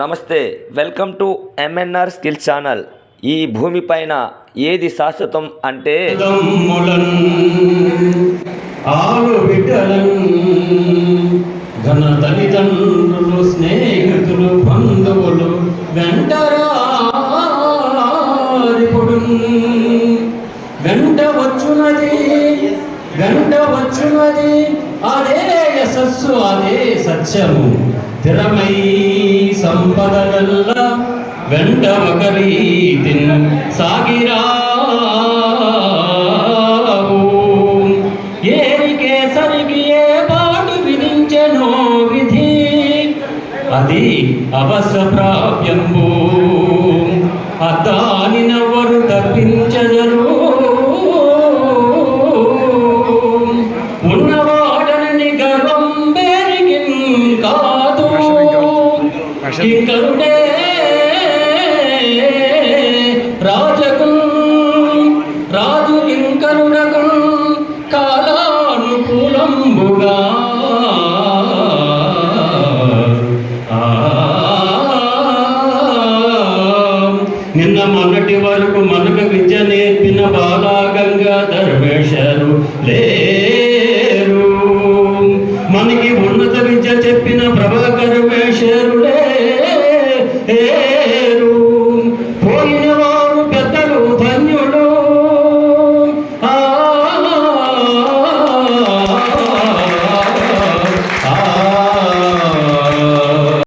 Namaste welcome to MNR skill channel ఈ భూమిపైన ఏది శాశ్వతం అంటే ఘన తల్లిదండ్రులు స్నేహితులు బంధువులు వెంటరారిపుడు. వెంట వచ్చునది వెంట వచ్చునది అదే యశస్సు అదే సత్యము. స్థిరమై సంపదగల్ల వెంట ఒకరి తిన్ను సాగిరావు. ఏరికే సరికి ఏ పాటు విధించెనో విధి అది అవసర ప్రాప్యంబు. అదాని నవ్వరు కింకరుడే రాజకు రాజు కింకరుడకు కాలానుకూలంబుగా. నిన్న మొన్నటి వరకు మనకు విద్య నేర్పిన బాలా